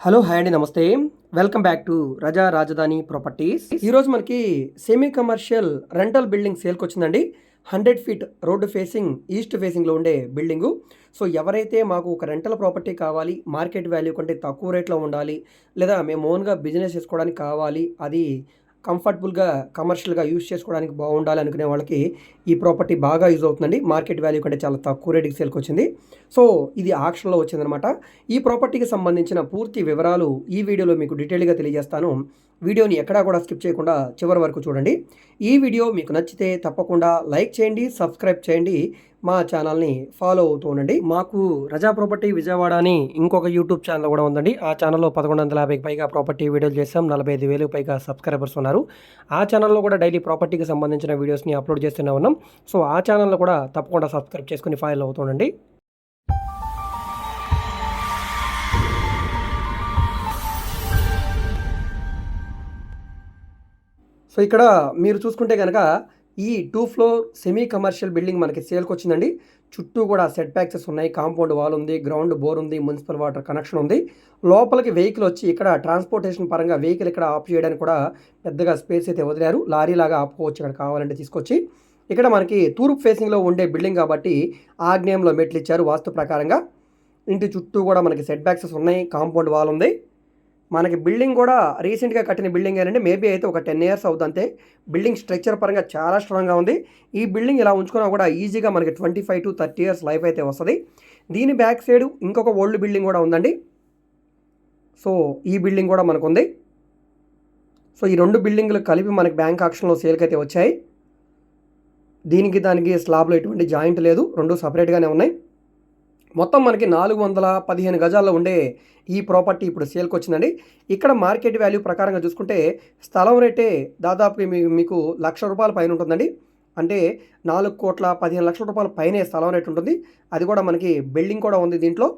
Hello hi అండి నమస్తే. Welcome back to రజా రాజధాని ప్రాపర్టీస్. ఈరోజు మనకి సెమీ కమర్షియల్ రెంటల్ బిల్డింగ్ సేల్కి వచ్చిందండి. Hundred feet road facing east ఫేసింగ్లో ఉండే బిల్డింగు సో ఎవరైతే మాకు ఒక రెంటల్ ప్రాపర్టీ కావాలి మార్కెట్ వాల్యూ కంటే తక్కువ రేట్లో ఉండాలి లేదా మేము ఓన్గా బిజినెస్ చేసుకోవడానికి కావాలి అది కంఫర్టబుల్గా కమర్షియల్గా యూస్ చేసుకోవడానికి బాగుండాలి అనుకునే వాళ్ళకి ఈ ప్రాపర్టీ బాగా యూజ్ అవుతుందండి. మార్కెట్ వాల్యూ కంటే చాలా తక్కువ రేటుకి సేల్కి వచ్చింది. సో ఇది ఆక్షన్లో వచ్చిందనమాట ఈ ప్రాపర్టీకి సంబంధించిన పూర్తి వివరాలు ఈ వీడియోలో మీకు డీటెయిల్గా తెలియజేస్తాను. వీడియోని ఎక్కడా కూడా స్కిప్ చేయకుండా చివరి వరకు చూడండి. ఈ వీడియో మీకు నచ్చితే తప్పకుండా లైక్ చేయండి సబ్స్క్రైబ్ చేయండి మా ఛానల్ని ఫాలో అవుతూ ఉండండి. మాకు రజా ప్రాపర్టీ విజయవాడ అని ఇంకొక యూట్యూబ్ ఛానల్ కూడా ఉందండి. ఆ ఛానల్లో పదకొండు వందల యాభైకి పైగా ప్రాపర్టీ వీడియోలు చేస్తాం నలభై ఐదు వేలకు పైగా సబ్స్క్రైబర్స్ ఉన్నారు. ఆ ఛానల్లో కూడా డైలీ ప్రాపర్టీకి సంబంధించిన వీడియోస్ని అప్లోడ్ చేస్తూనే ఉన్నాం. సో ఆ ఛానల్లో కూడా తప్పకుండా సబ్స్క్రైబ్ చేసుకుని ఫాలో అవుతుండండి సో ఇక్కడ మీరు చూసుకుంటే కనుక ఈ two floor semi commercial building మనకి సేల్కి వచ్చిందండి. చుట్టూ కూడా సెట్ బ్యాక్సెస్ ఉన్నాయి. కాంపౌండ్ వాల్ ఉంది గ్రౌండ్ బోర్ ఉంది మున్సిపల్ వాటర్ కనెక్షన్ ఉంది. లోపలికి వెహికల్ వచ్చి ఇక్కడ ట్రాన్స్పోర్టేషన్ పరంగా వెహికల్ ఇక్కడ ఆఫ్ చేయడానికి కూడా పెద్దగా స్పేస్ అయితే వదిలారు. లారీ లాగా ఆపుకోవచ్చు. ఇక్కడ కావాలంటే తీసుకొచ్చి. ఇక్కడ మనకి తూర్పు ఫేసింగ్లో ఉండే బిల్డింగ్ కాబట్టి ఆగ్నేయంలో మెట్లు ఇచ్చారు వాస్తు ప్రకారంగా. ఇంటి చుట్టూ కూడా మనకి సెట్ బ్యాక్సెస్ ఉన్నాయి. కాంపౌండ్ వాల్ ఉంది. మనకి బిల్డింగ్ కూడా రీసెంట్గా కట్టిన బిల్డింగ్ ఏంటంటే మేబీ అయితే ఒక టెన్ ఇయర్స్ అవుతుంది అంతే బిల్డింగ్ స్ట్రక్చర్ పరంగా చాలా స్ట్రాంగ్గా ఉంది. ఈ బిల్డింగ్ ఇలా ఉంచుకున్నా కూడా ఈజీగా మనకి twenty five to thirty years life అయితే వస్తుంది. దీని బ్యాక్ సైడ్ ఇంకొక ఓల్డ్ బిల్డింగ్ కూడా ఉందండి. సో ఈ బిల్డింగ్ కూడా మనకు ఉంది సో ఈ రెండు బిల్డింగ్లు కలిపి మనకి బ్యాంక్ ఆక్షన్లో సేల్కి అయితే వచ్చాయి. దీనికి దానికి స్లాబ్లో ఎటువంటి జాయింట్ లేదు. రెండు సపరేట్గానే ఉన్నాయి. మొత్తం మనకి నాలుగు వందల పదిహేను గజాల్లో ఉండే ఈ ప్రాపర్టీ ఇప్పుడు సేల్కి వచ్చిందండి ఇక్కడ మార్కెట్ వాల్యూ ప్రకారంగా చూసుకుంటే స్థలం రేటే దాదాపు మీ- మీకు లక్ష రూపాయల పైన ఉంటుందండి. అంటే నాలుగు కోట్ల పదిహేను లక్షల రూపాయల పైనే స్థలం రేటు ఉంటుంది. అది కూడా మనకి బిల్డింగ్ కూడా ఉంది దీంట్లో.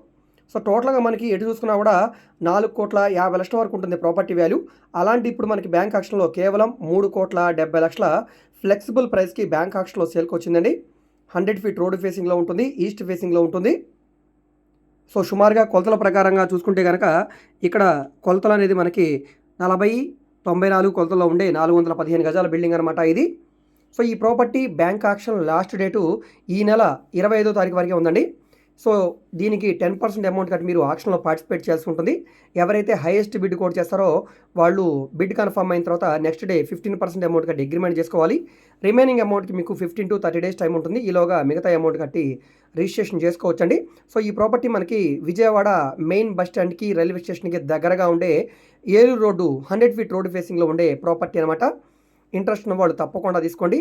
సో టోటల్గా మనకి ఎటు చూసుకున్నా కూడా నాలుగు కోట్ల యాభై లక్షల వరకు ఉంటుంది ప్రాపర్టీ వాల్యూ. అలాంటి ఇప్పుడు మనకి బ్యాంక్ ఆక్షన్లో కేవలం మూడు కోట్ల డెబ్బై లక్షల ఫ్లెక్సిబుల్ ప్రైస్కి బ్యాంక్ ఆక్షన్లో సేల్కి వచ్చిందండి హండ్రెడ్ ఫీట్ రోడ్ ఫేసింగ్లో ఉంటుంది ఈస్ట్ ఫేసింగ్లో ఉంటుంది. సో సుమారుగా కొలతల ప్రకారంగా చూసుకుంటే కనుక ఇక్కడ కొలతలు అనేది మనకి నలభై తొంభై నాలుగు కొలతల్లో ఉండే నాలుగు వందల పదిహేను గజాల బిల్డింగ్ అనమాట ఇది. సో ఈ property bank auction last date ఈ నెల ఇరవై ఐదో తారీఖు వరకే ఉందండి. సో దీనికి టెన్ పర్సెంట్ అమౌంట్ కట్టి మీరు ఆక్షన్లో పార్టిసిపేట్ చేయాల్సి ఉంటుంది. ఎవరైతే హైయెస్ట్ బిడ్ కోడ్ చేస్తారో వాళ్ళు బిడ్ కన్ఫర్మ్ అయిన తర్వాత next day fifteen percent amount కట్టి అగ్రిమెంట్ చేసుకోవాలి. రిమైనింగ్ అమౌంట్కి మీకు fifteen to thirty days time ఉంటుంది. ఈలోగా మిగతా అమౌంట్ కట్టి రిజిస్ట్రేషన్ చేసుకోవచ్చండి. సో ఈ ప్రాపర్టీ మనకి విజయవాడ మెయిన్ బస్ స్టాండ్కి రైల్వే స్టేషన్కి దగ్గరగా ఉండే Eluru road hundred feet road ఫేసింగ్లో ఉండే ప్రాపర్టీ అనమాట ఇంట్రెస్ట్ ఉన్న వాళ్ళు తప్పకుండా తీసుకోండి.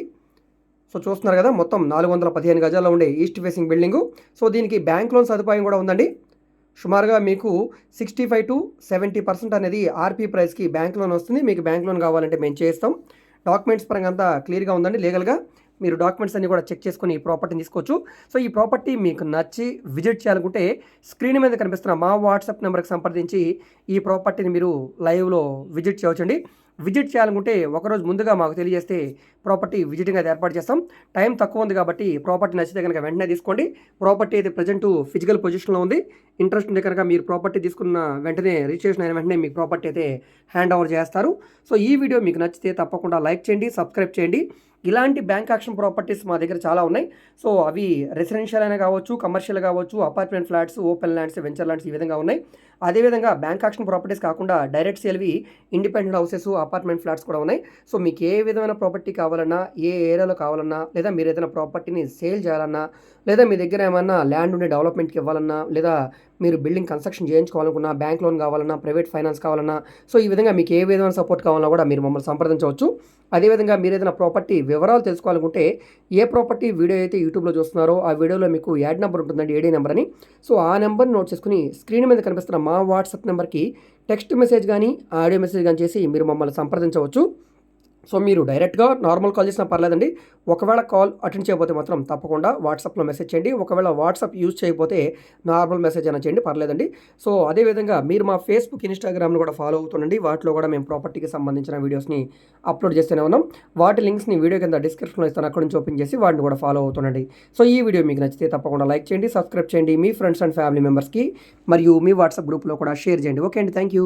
సో చూస్తున్నారు కదా మొత్తం నాలుగు వందల పదిహేను గజాల్లో ఉండే ఈస్ట్ ఫేసింగ్ బిల్డింగు. సో దీనికి బ్యాంక్ లోన్ సదుపాయం కూడా ఉందండి. సుమారుగా మీకు sixty five to seventy percent అనేది ఆర్పీ ప్రైస్కి బ్యాంక్ లోన్ వస్తుంది. మీకు బ్యాంక్ లోన్ కావాలంటే మేము చేస్తాం. డాక్యుమెంట్స్ పరంగా అంతా క్లియర్గా ఉందండి లీగల్గా మీరు డాక్యుమెంట్స్ అన్ని కూడా చెక్ చేసుకొని ఈ ప్రాపర్టీని తీసుకోవచ్చు. సో ఈ ప్రాపర్టీ మీకు నచ్చి విజిట్ చేయాలనుకుంటే స్క్రీన్ మీద కనిపిస్తున్న మా వాట్సాప్ నెంబర్కి సంప్రదించి ఈ ప్రాపర్టీని మీరు లైవ్లో విజిట్ చేయవచ్చండి. విజిట్ చేయాలనుకుంటే ఒకరోజు ముందుగా మాకు తెలియజేస్తే ప్రాపర్టీ విజిటింగ్ అయితే ఏర్పాటు చేస్తాం. టైం తక్కువ ఉంది కాబట్టి ప్రాపర్టీ నచ్చితే కనుక వెంటనే తీసుకోండి. ప్రాపర్టీ అయితే ప్రజెంట్ ఫిజికల్ పొజిషన్లో ఉంది. ఇంట్రెస్ట్ ఉంటే కనుక మీరు ప్రాపర్టీ తీసుకున్న వెంటనే రిజిస్ట్రేషన్ అయిన వెంటనే మీకు ప్రాపర్టీ అయితే హ్యాండ్ ఓవర్ చేస్తారు. సో ఈ వీడియో మీకు నచ్చితే తప్పకుండా లైక్ చేయండి సబ్స్క్రైబ్ చేయండి. ఇలాంటి బ్యాంక్ యాక్షన్ ప్రాపర్టీస్ మా దగ్గర చాలా ఉన్నాయి. సో అవి రెసిడెన్షియల్ అయినా కావచ్చు కమర్షియల్ కావచ్చు apartment flats open lands venture lands ఈ విధంగా ఉన్నాయి. అదేవిధంగా బ్యాంక్ యాక్షన్ ప్రాపర్టీస్ కాకుండా డైరెక్ట్ సేల్వి ఇండిపెండెంట్ హౌసెస్ అపార్ట్మెంట్ ఫ్లాట్స్ కూడా ఉన్నాయి. సో మీకు ఏ విధమైన ప్రాపర్టీ కావాలన్నా ఏ ఏరియాలో కావాలన్నా లేదా మీరు ఏదైనా ప్రాపర్టీని సేల్ చేయాలన్నా లేదా మీ దగ్గర ఏమన్నా ల్యాండ్ ఉండే డెవలప్మెంట్కి ఇవ్వాలన్నా లేదా మీరు బిల్డింగ్ కన్స్ట్రక్షన్ చేయించుకోవాలనుకున్నా బ్యాంక్ లోన్ కావాలన్నా ప్రైవేట్ ఫైనాన్స్ కావాలన్నా సో ఈ విధంగా మీకు ఏ విధమైన సపోర్ట్ కావాలన్నా కూడా మీరు మమ్మల్ని సంప్రదించవచ్చు. అదేవిధంగా మీరు ఏదైనా ప్రాపర్టీ వివరాలు తెలుసుకోవాలనుకుంటే ఏ ప్రాపర్టీ వీడియో అయితే యూట్యూబ్లో చూస్తున్నారో ఆ వీడియోలో మీకు యాడ్ నెంబర్ ఉంటుందండి ఏడే నెంబర్ అని సో ఆ నెంబర్ని నోట్ చేసుకుని స్క్రీన్ మీద కనిపిస్తున్న మా వాట్సాప్ నెంబర్కి టెక్స్ట్ మెసేజ్ కానీ ఆడియో మెసేజ్ కానీ చేసి మీరు మమ్మల్ని సంప్రదించవచ్చు. సో మీరు డైరెక్ట్గా నార్మల్ కాల్ చేసినా పర్లేదండి. ఒకవేళ కాల్ అటెండ్ చేయకపోతే మాత్రం తప్పకుండా వాట్సాప్లో మెసేజ్ చేయండి. ఒకవేళ వాట్సాప్ యూజ్ చేయకపోతే నార్మల్ మెసేజ్ అయినా చేయండి పర్లేదండి. సో అదేవిధంగా మీరు మా ఫేస్బుక్ ఇన్స్టాగ్రామ్ను కూడా ఫాలో అవుతుండండి వాటిలో కూడా మేము ప్రాపర్టీకి సంబంధించిన వీడియోస్ని అప్లోడ్ చేస్తూనే ఉన్నాం. వాటి లింక్స్ని వీడియో కింద డిస్క్రిప్షన్లో ఇస్తాను. అక్కడ నుంచి ఓపెన్ చేసి వాటిని కూడా ఫాలో అవుతుండండి సో ఈ వీడియో మీకు నచ్చితే తప్పకుండా లైక్ చేయండి సబ్స్క్రైబ్ చేయండి మీ ఫ్రెండ్స్ అండ్ ఫ్యామిలీ మెంబర్స్కి మరియు మీ వాట్సాప్ గ్రూప్లో కూడా షేర్ చేయండి. ఓకే అండి. Thank you